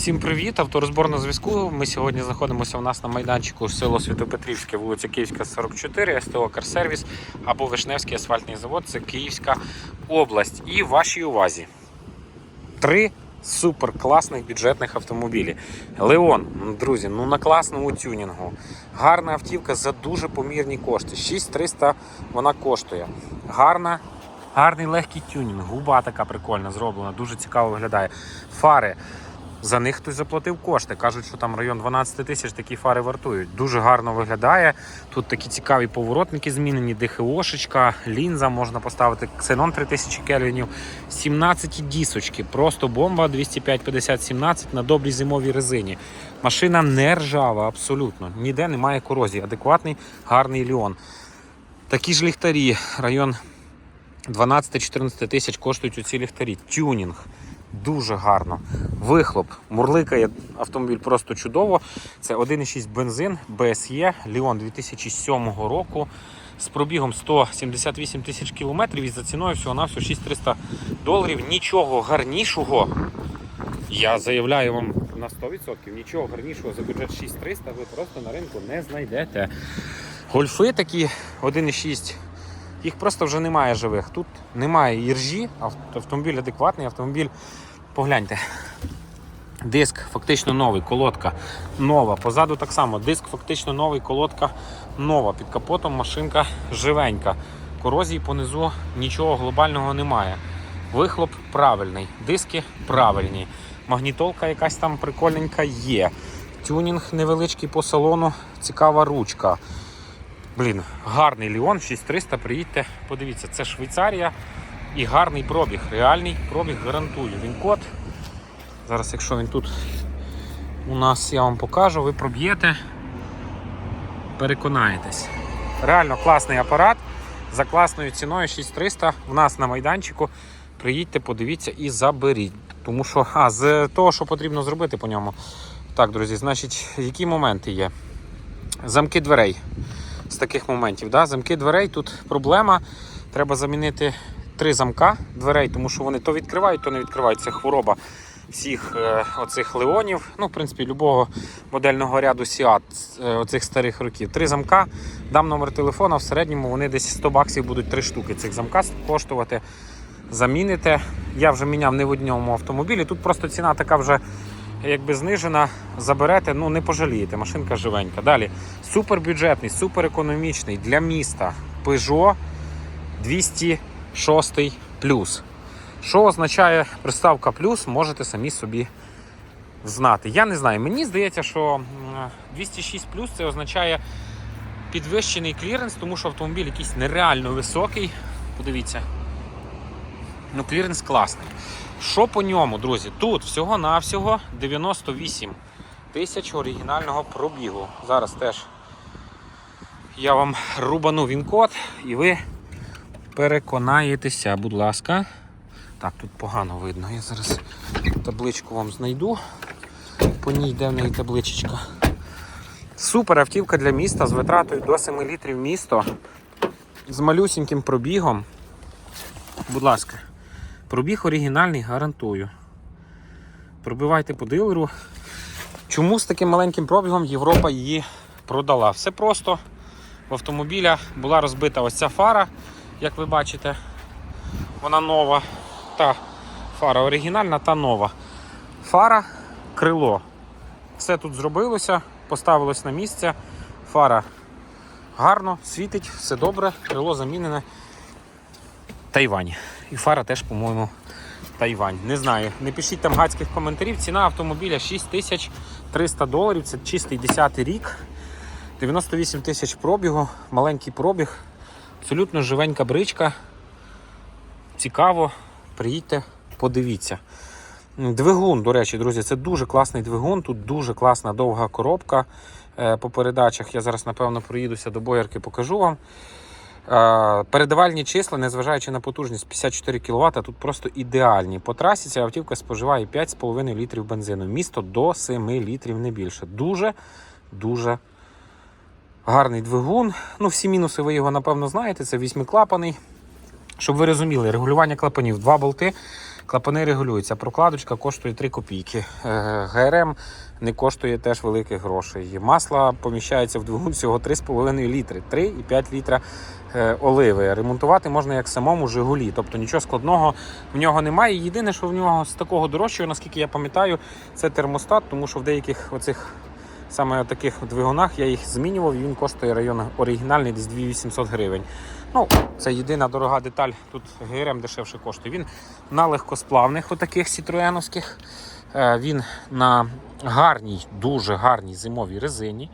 Всім привіт! Авторозбор на зв'язку. Ми сьогодні знаходимося у нас на майданчику село Святопетрівське, вулиця Київська, 44, СТО Карсервіс або Вишневський асфальтний завод. Це Київська область. І вашій увазі три супер класних бюджетних автомобілі. Леон, друзі, ну на класному тюнінгу. Гарна автівка за дуже помірні кошти. 6300 вона коштує. Гарна. Гарний легкий тюнінг, губа така прикольна зроблена, дуже цікаво виглядає. Фари. За них хтось заплатив кошти. Кажуть, що там район 12 тисяч такі фари вартують. Дуже гарно виглядає. Тут такі цікаві поворотники змінені, ДХОшечка, лінза можна поставити, ксенон 3000 кельвінів, 17 дісочки. Просто бомба 205-50-17 на добрій зимовій резині. Машина не ржава, абсолютно. Ніде немає корозії. Адекватний, гарний ліон. Такі ж ліхтарі, район 12-14 тисяч коштують у ці ліхтарі. Тюнінг. Дуже гарно. Вихлоп. Мурликає автомобіль просто чудово. Це 1,6 бензин, BSE, Ліон 2007 року. З пробігом 178 тисяч кілометрів і за ціною всього на всього 6300 доларів. Нічого гарнішого. Я заявляю вам на 100%, нічого гарнішого за бюджет 6300 ви просто на ринку не знайдете. Гольфи такі 1,6 їх просто вже немає живих. Тут немає іржі, автомобіль адекватний, автомобіль. Погляньте. Диск фактично новий, колодка нова. Позаду так само. Диск фактично новий, колодка нова. Під капотом машинка живенька. Корозії понизу нічого глобального немає. Вихлоп правильний, диски правильні. Магнітолка якась там прикольненька є. Тюнінг невеличкий по салону, цікава ручка. Блін, гарний Ліон 6300, приїдьте, подивіться, це Швейцарія і гарний пробіг. Реальний пробіг гарантую. Він код. Зараз, якщо він тут у нас, я вам покажу, ви проб'єте, переконаєтесь. Реально класний апарат за класною ціною 6300 в нас на майданчику. Приїдьте, подивіться і заберіть. Тому що, а, з того, що потрібно зробити по ньому. Так, друзі, значить, які моменти є? Замки дверей таких моментів. Да? Замки дверей тут проблема. Треба замінити три замка дверей, тому що вони то відкривають, то не відкривають. Це хвороба всіх е, оцих леонів. Ну, в принципі, любого модельного ряду Сіат е, оцих старих років. Три замка. Дам номер телефона. В середньому вони десь 100 баксів будуть три штуки цих замка коштувати. Заміните. Я вже міняв не в одному автомобілі. Тут просто ціна така вже якби знижена, заберете, ну не пожалієте, машинка живенька. Далі супербюджетний, суперекономічний для міста Peugeot 206 плюс. Що означає приставка плюс, можете самі собі знати. Я не знаю, мені здається, що 206 плюс це означає підвищений кліренс, тому що автомобіль якийсь нереально високий. Подивіться. Ну, кліренс класний. Що по ньому, друзі? Тут всього-навсього 98 тисяч оригінального пробігу. Зараз теж я вам рубану він-код і ви переконаєтеся, будь ласка. Так, тут погано видно. Я зараз табличку вам знайду. По ній йде в неї табличечка. Супер автівка для міста з витратою до 7 літрів місто. З малюсіньким пробігом. Будь ласка. Пробіг оригінальний, гарантую. Пробивайте по дилеру. Чому з таким маленьким пробігом Європа її продала? Все просто. В автомобіля була розбита ось ця фара, як ви бачите. Вона нова. Та фара оригінальна та нова. Фара, крило. Все тут зробилося, поставилось на місце. Фара гарно, світить, все добре, крило замінене. Тайвань. І фара теж, по-моєму, Тайвань. Не знаю. Не пишіть там гадських коментарів. Ціна автомобіля 6300 доларів. Це чистий 10 рік. 98 тисяч пробігу, маленький пробіг. Абсолютно живенька бричка. Цікаво. Приїдьте, подивіться. Двигун, до речі, друзі, це дуже класний двигун. Тут дуже класна довга коробка е, по передачах. Я зараз, напевно, проїдуся до боярки, покажу вам. Передавальні числа, незважаючи на потужність 54 кВт, тут просто ідеальні. По трасі ця автівка споживає 5,5 літрів бензину. Місто до 7 літрів, не більше. Дуже, дуже гарний двигун. Ну, всі мінуси ви його, напевно, знаєте. Це восьмиклапаний. Щоб ви розуміли, регулювання клапанів, два болти. Клапани регулюються. Прокладочка коштує 3 копійки. Е, ГРМ не коштує теж великих грошей. Масло поміщається в двигун всього 3,5 літри, 3,5 літра е, оливи. Ремонтувати можна як самому Жигулі. Тобто нічого складного в нього немає. Єдине, що в нього з такого дорожчого, наскільки я пам'ятаю, це термостат, тому що в деяких оцих саме таких двигунах я їх змінював, і він коштує район оригінальний десь 2800 гривень. Ну, це єдина дорога деталь. Тут ГРМ дешевше коштує. Він на легкосплавних отаких сітроеновських. Е, Він на гарній, дуже гарній зимовій резині.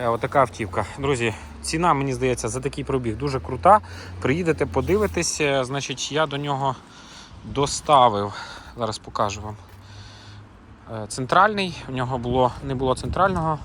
Е, Отака автівка. Друзі, ціна, мені здається, за такий пробіг дуже крута. Приїдете, подивитесь. Е, Значить, я до нього доставив. Зараз покажу вам. Е, Центральний. У нього було, не було центрального.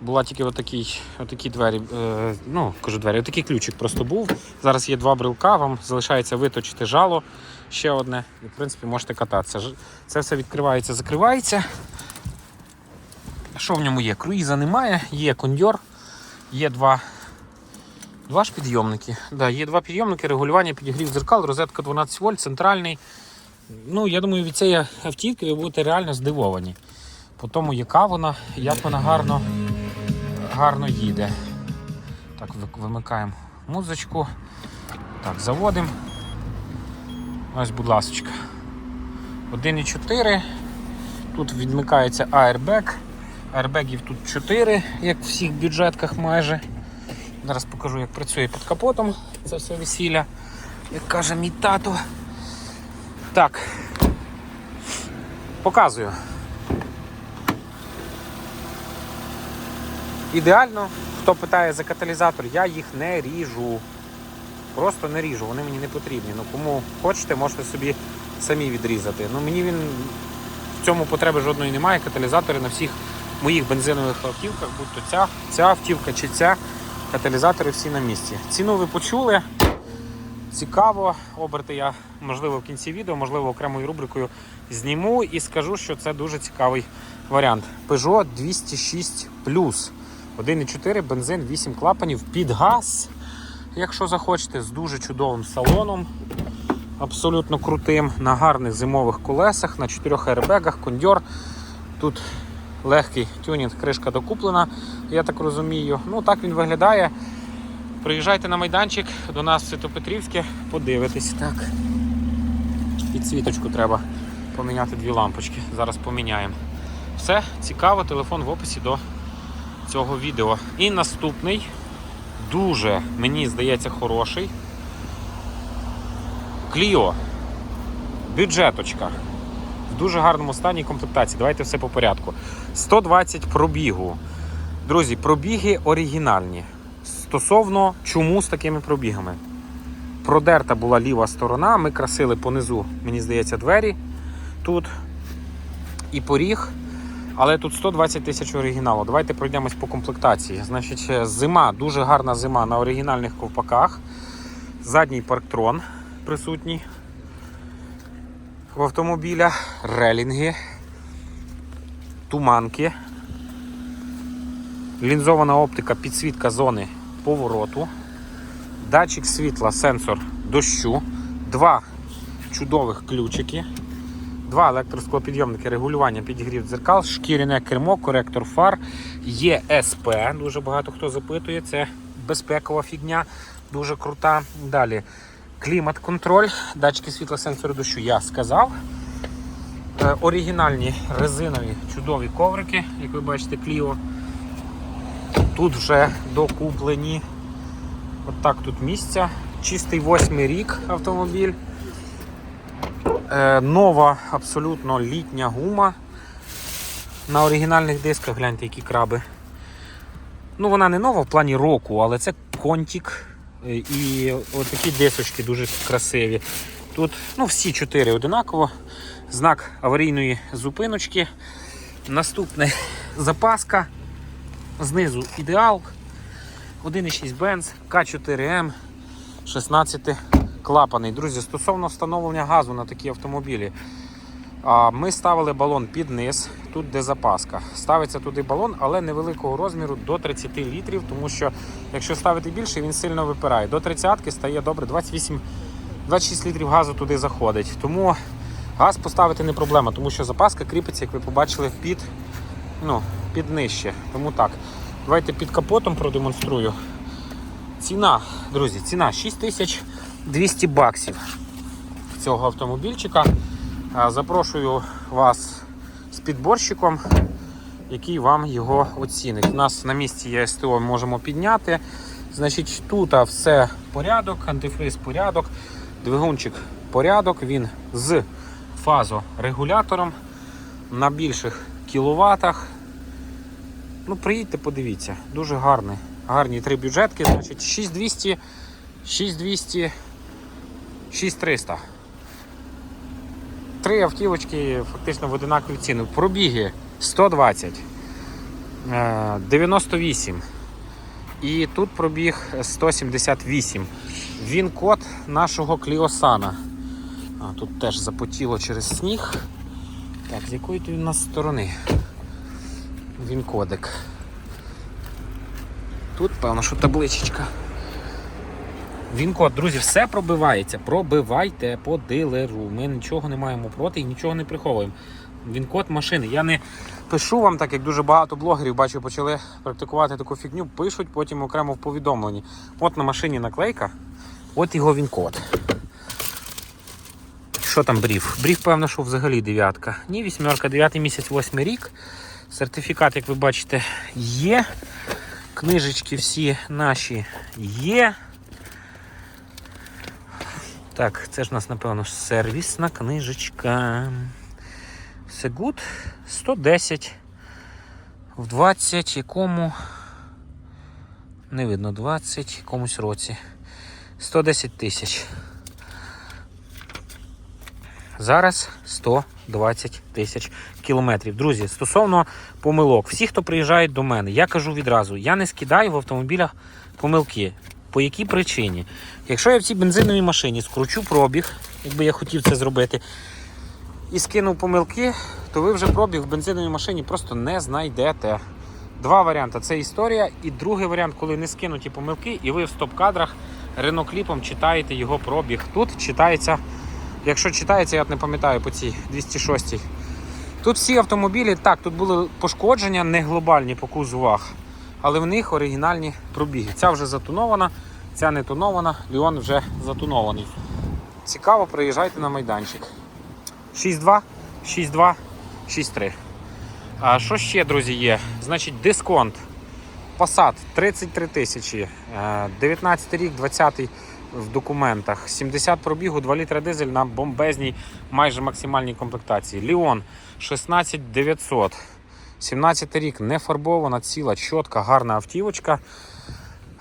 Була тільки отакий, отакі двері, е, ну, кажу двері, отакий ключик просто був. Зараз є два брелка, вам залишається виточити жало ще одне, і в принципі можете кататися. Це все відкривається, закривається. Що в ньому є? Круїза немає, є кондьор, є два, два ж підйомники. Да, є два підйомники, регулювання підігрів дзеркал, розетка 12 вольт, центральний. Ну, я думаю, від цієї автівки ви будете реально здивовані. По тому, яка вона, як вона гарно, гарно їде. Так, вимикаємо музичку. Так, заводимо. Ось, будь ласочка. 1,4. Тут відмикається аербек. Аербегів тут 4, як в всіх бюджетках майже. Зараз покажу, як працює під капотом це все весілля. Як каже мій тато. Так. Показую. Ідеально, хто питає за каталізатор, я їх не ріжу. Просто не ріжу, вони мені не потрібні. Ну кому хочете, можете собі самі відрізати. Ну мені він в цьому потреби жодної немає. Каталізатори на всіх моїх бензинових автівках, будь то ця, ця автівка чи ця, каталізатори всі на місці. Ціну ви почули. Цікаво, оберти я, можливо, в кінці відео, можливо, окремою рубрикою зніму і скажу, що це дуже цікавий варіант. Peugeot 206 1,4 бензин, 8 клапанів під газ, якщо захочете, з дуже чудовим салоном. Абсолютно крутим, на гарних зимових колесах, на 4 аербегах, кондьор. Тут легкий тюнінг, кришка докуплена, я так розумію. Ну, так він виглядає. Приїжджайте на майданчик до нас в Святопетрівське, подивитесь. Так. Підсвіточку треба поміняти дві лампочки. Зараз поміняємо. Все, цікаво, телефон в описі до цього відео. І наступний, дуже, мені здається, хороший. Кліо. Бюджеточка. В дуже гарному стані комплектації. Давайте все по порядку. 120 пробігу. Друзі, пробіги оригінальні. Стосовно чому з такими пробігами. Продерта була ліва сторона, ми красили понизу, мені здається, двері тут і поріг. Але тут 120 тисяч оригіналу. Давайте пройдемось по комплектації. Значить, зима, дуже гарна зима на оригінальних ковпаках. Задній парктрон присутній в автомобіля, релінги, туманки, лінзована оптика, підсвітка зони повороту, датчик світла, сенсор дощу, два чудових ключики, два електросклопідйомники, регулювання підігрів дзеркал, шкіряне кермо, коректор фар, ЄСП. Дуже багато хто запитує. Це безпекова фігня, дуже крута. Далі клімат-контроль, датчики світла, сенсори дощу, я сказав. Е, Оригінальні резинові чудові коврики, як ви бачите, Clio. Тут вже докуплені. От так тут місця. Чистий восьмий рік автомобіль. Е, нова абсолютно літня гума. На оригінальних дисках гляньте, які краби. Ну, вона не нова в плані року, але це контік. Е, І отакі дисочки дуже красиві. Тут ну, всі чотири одинаково. Знак аварійної зупиночки. Наступне запаска. Знизу ідеал. 1,6 бенз, К4М, 16 клапаний. Друзі, стосовно встановлення газу на такі автомобілі. Ми ставили балон під низ, тут де запаска. Ставиться туди балон, але невеликого розміру до 30 літрів, тому що якщо ставити більше, він сильно випирає. До 30 стає добре 28 26 літрів газу туди заходить. Тому газ поставити не проблема, тому що запаска кріпиться, як ви побачили, під, ну, під нижче. Тому так. Давайте під капотом продемонструю. Ціна, друзі, ціна 6200 баксів цього автомобільчика. Запрошую вас з підборщиком, який вам його оцінить. У нас на місці є СТО, можемо підняти. Значить, тут все порядок, антифриз порядок, двигунчик порядок, він з фазорегулятором на більших кіловатах. Ну, приїдьте, подивіться, дуже гарний. Гарні три бюджетки, значить 6200, 6200, 6300. Три автівочки фактично в одинакові ціни. Пробіги 120, е, 98. І тут пробіг 178. Він код нашого Кліосана. А, тут теж запотіло через сніг. Так, з якої то у нас сторони? Він кодик. Тут, певно, що табличечка. Він код, друзі, все пробивається. Пробивайте по дилеру. Ми нічого не маємо проти і нічого не приховуємо. Він код машини. Я не пишу вам, так як дуже багато блогерів бачу, почали практикувати таку фігню, пишуть потім окремо в повідомленні. От на машині наклейка, от його він код. Що там бріф? Бріф, певно, що взагалі дев'ятка. Ні, вісьмерка, дев'ятий місяць, восьмий рік. Сертифікат, як ви бачите, є. Книжечки всі наші є. Так, це ж у нас, напевно, сервісна книжечка. Сегут 110 в 20 якому. Не видно, 20 якомусь році. 110 тисяч. Зараз 120 тисяч кілометрів. Друзі, стосовно помилок, всі, хто приїжджають до мене, я кажу відразу: я не скидаю в автомобілях помилки. По якій причині? Якщо я в цій бензиновій машині скручу пробіг, якби я хотів це зробити, і скинув помилки, то ви вже пробіг в бензиновій машині просто не знайдете. Два варіанти це історія. І другий варіант, коли не скинуті помилки, і ви в стоп-кадрах ренокліпом читаєте його пробіг. Тут читається, якщо читається, я не пам'ятаю по цій 206 -й. Тут всі автомобілі, так, тут були пошкодження, не глобальні по кузу ваг, але в них оригінальні пробіги. Ця вже затонована, ця не тонована, Ліон вже затонований. Цікаво, приїжджайте на майданчик. 6-2, 6-2, 6-3. А що ще, друзі, є? Значить, дисконт. Passat 33 тисячі, Е, 19 рік, 20 в документах, 70 пробігу, 2 літра дизель на бомбезній майже максимальній комплектації. Ліон 16 900. 17 рік не фарбована, ціла, чітка, гарна автівочка.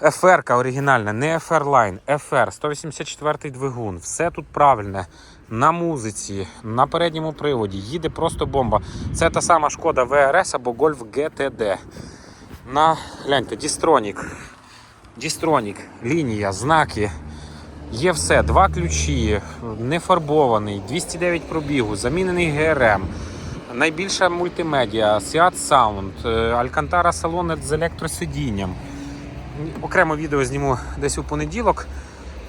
FR оригінальна, не FR Line, FR 184 двигун. Все тут правильне. На музиці, на передньому приводі, їде просто бомба. Це та сама шкода VRS або Golf GTD. На гляньте, Дістронік. Дістронік, лінія, знаки. Є все, два ключі, не фарбований, 209 пробігу, замінений ГРМ. Найбільша мультимедіа, Seat Sound, е, Alcantara салон з електросидінням. Окремо відео зніму десь у понеділок.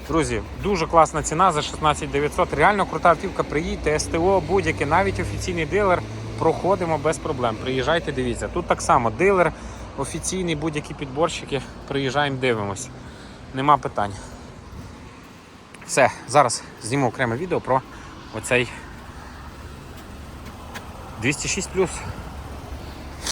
Друзі, дуже класна ціна за 16 900. Реально крута автівка. Приїдьте, СТО, будь-яке, навіть офіційний дилер. Проходимо без проблем. Приїжджайте, дивіться. Тут так само дилер, офіційний, будь-які підборщики. Приїжджаємо, дивимось. Нема питань. Все, зараз зніму окреме відео про оцей 206